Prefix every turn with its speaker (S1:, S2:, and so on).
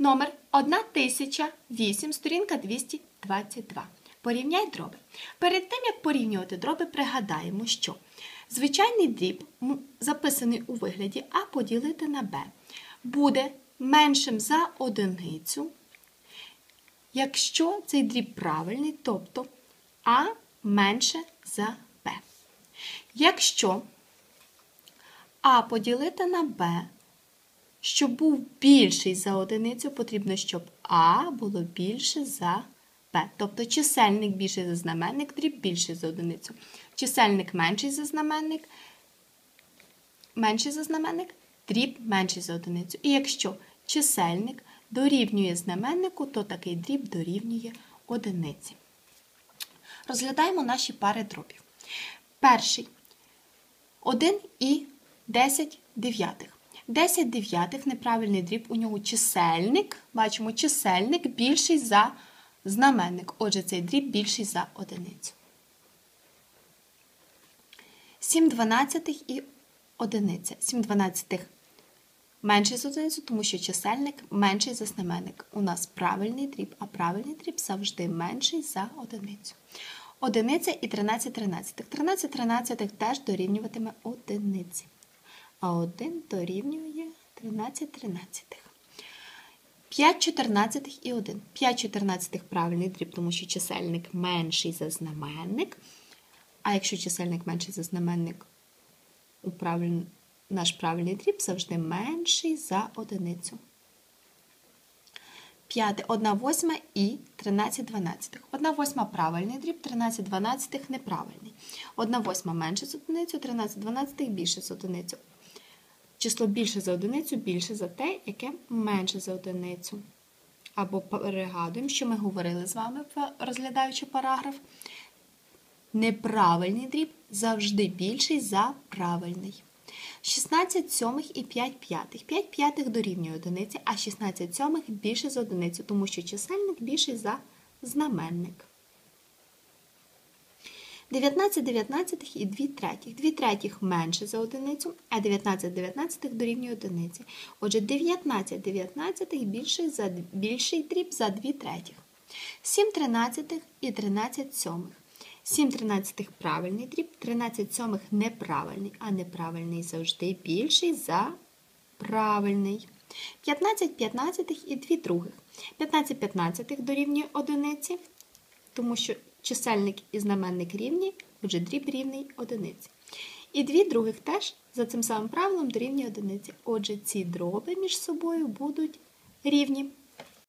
S1: Номер 1008, сторінка 222. Порівняй дроби. Перед тим, як порівнювати дроби, пригадаємо, що звичайний дріб, записаний у вигляді А поділити на Б, буде меншим за одиницю, якщо цей дріб правильний, тобто А менше за Б. Якщо А поділити на Б, щоб був більший за одиницю, потрібно, щоб А було більше за Б. Тобто чисельник більший за знаменник, дріб більший за одиницю. Чисельник менший за знаменник, менший за знаменник, дріб менший за одиницю. І якщо чисельник дорівнює знаменнику, то такий дріб дорівнює одиниці. Розглядаємо наші пари дробів. Перший 1 і 10 дев'ятих. 10 дев'ятих неправильний дріб, у нього чисельник, бачимо, чисельник більший за знаменник. Отже, цей дріб більший за одиницю. 7 дванадцятих і одиниця. 7 дванадцятих менший за одиницю, тому що чисельник менший за знаменник. У нас правильний дріб, а правильний дріб завжди менший за одиницю. Одиниця і 13 тринадцятих. 13 тринадцятих теж дорівнюватиме одиниці. А 1 дорівнює 13 тринадцятих. 5 чотирнадцятих і 1. 5 чотирнадцятих правильний дріб, тому що чисельник менший за знаменник. А якщо чисельник менший за знаменник, наш правильний дріб завжди менший за одиницю. П'яте 1 восьма і 13 дванадцятих. 1 восьма правильний дріб, 13 дванадцятих неправильний. 1 восьма менше за одиницю, 13 дванадцятих більше за одиницю. Число більше за одиницю більше за те, яке менше за одиницю. Або перегадуємо, що ми говорили з вами, розглядаючи параграф. Неправильний дріб завжди більший за правильний. 16 сьомих і 5 п'ятих. 5 п'ятих дорівнює одиниці, а 16 сьомих більше за одиницю, тому що чисельник більший за знаменник. 19 дев'ятнадцятих і 2 третіх. 2 третіх менше за одиницю, а 19 дев'ятнадцятих дорівнює одиниці. Отже, 19 дев'ятнадцятих більший, за, більший дріб за 2 третіх. 7 тринадцятих і 13 сьомих. 7 тринадцятих правильний дріб, 13 сьомих неправильний, а неправильний завжди більший за правильний. 15 п'ятнадцятих і 2 других. 15 п'ятнадцятих дорівнює одиниці, тому що чисельник і знаменник рівні, отже, дріб рівний одиниці. І дві других теж за цим самим правилом дорівнює одиниці. Отже, ці дроби між собою будуть рівні.